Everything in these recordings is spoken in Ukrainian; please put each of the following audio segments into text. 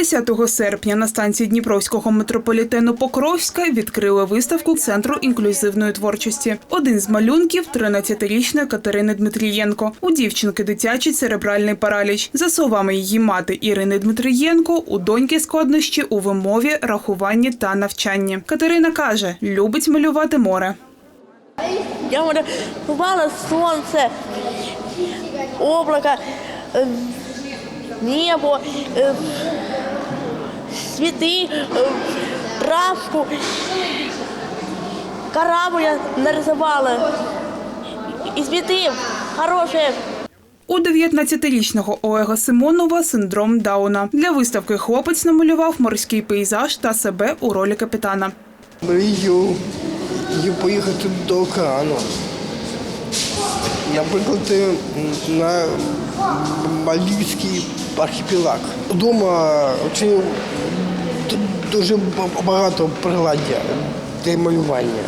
10 серпня на станції Дніпровського метрополітену Покровська відкрили виставку Центру інклюзивної творчості. Один з малюнків – 13-річної Катерини Дмитрієнко. У дівчинки дитячий церебральний параліч. За словами її мати Ірини Дмитрієнко, у доньки складнощі у вимові, рахуванні та навчанні. Катерина каже, любить малювати море. Я говорю, бывало солнце, облако, э, небо, э, цветы, э, травку, корабль я нарисовала. И цветы хорошие. У 19-річного Олега Симонова синдром Дауна. Для виставки хлопець намалював морський пейзаж та себе у ролі капітана. Мрію і поїхати до океану. Наприклад, е, на Мальдівський архіпелаг. Дома чи дуже багато приладдя для малювання.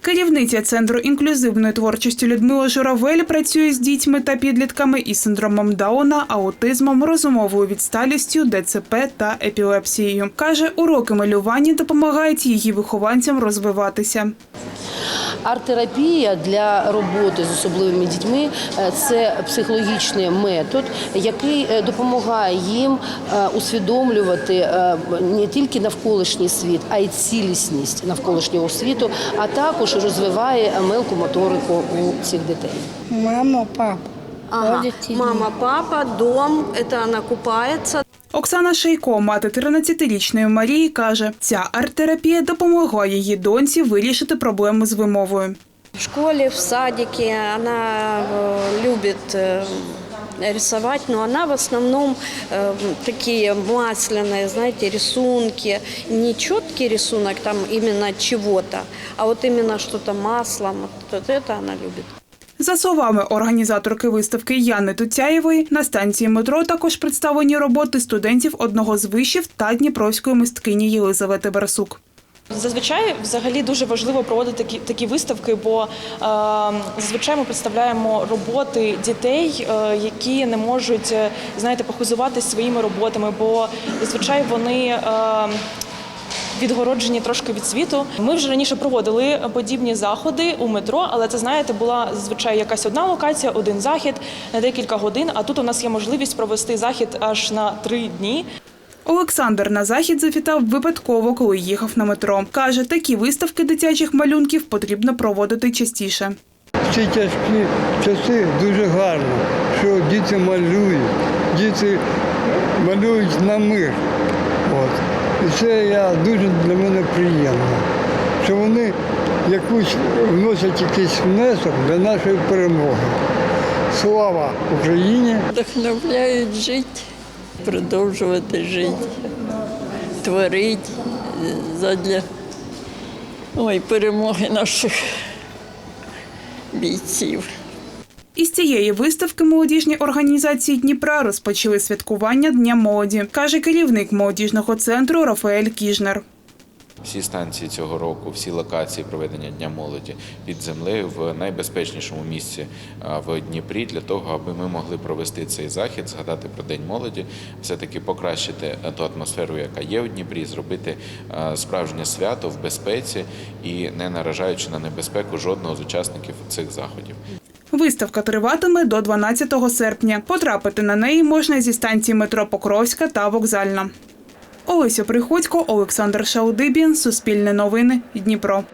Керівниця центру інклюзивної творчості Людмила Журавель працює з дітьми та підлітками із синдромом Дауна, аутизмом, розумовою відсталістю, ДЦП та епілепсією. Каже, уроки малювання допомагають її вихованцям розвиватися. Арт-терапія для роботи з особливими дітьми е, це психологічний метод, який е, допомагає їм е, усвідомлювати не тільки навколишній світ, а й цілісність навколишнього світу, а також розвиває мелку моторику у цих дітей. Мама, папа. Ага. Мама, папа, дом, это она купается. Оксана Шейко, мати 13-річної Марії, каже, ця арт-терапія допомогла її доньці вирішити проблеми з вимовою. В школе, в садике она э, любит э, рисовать, но она в основном э, такие масляные, знаете, рисунки. Не четкий рисунок там именно чего-то, а вот именно что-то маслом. Вот это она любит. За словами організаторки виставки Яни Туцяєвої, на станції метро також представлені роботи студентів одного з вишів та дніпровської мисткині Єлизавети Барсук. Зазвичай взагалі дуже важливо проводити такі, такі виставки, бо е, зазвичай ми представляємо роботи дітей, е, які не можуть е, знаєте, похизуватись своїми роботами, бо зазвичай вони. Е, Відгороджені трошки від світу. Ми вже раніше проводили подібні заходи у метро, але це знаєте, була зазвичай якась одна локація, один захід на декілька годин. А тут у нас є можливість провести захід аж на три дні. Олександр на захід завітав випадково, коли їхав на метро. Каже, такі виставки дитячих малюнків потрібно проводити частіше. В ці тяжкі часи дуже гарно, що діти малюють, діти малюють на мир. От. І це я дуже для мене приємно, що вони якусь вносять якийсь внесок для нашої перемоги. Слава Україні! вдохновляють жити, продовжувати жити, творити е, задля ой, перемоги наших бійців. Із цієї виставки молодіжні організації Дніпра розпочали святкування Дня молоді, каже керівник молодіжного центру Рафаель Кіжнер. Всі станції цього року, всі локації проведення Дня молоді під землею в найбезпечнішому місці в Дніпрі для того, аби ми могли провести цей захід, згадати про День молоді, все-таки покращити е, ту атмосферу, яка є у Дніпрі, зробити справжнє свято в безпеці і не наражаючи на небезпеку жодного з учасників цих заходів. Виставка триватиме до 12 серпня. Потрапити на неї можна зі станції метро Покровська та Вокзальна. Олеся Приходько, Олександр Шаудибін, Суспільне новини, Дніпро.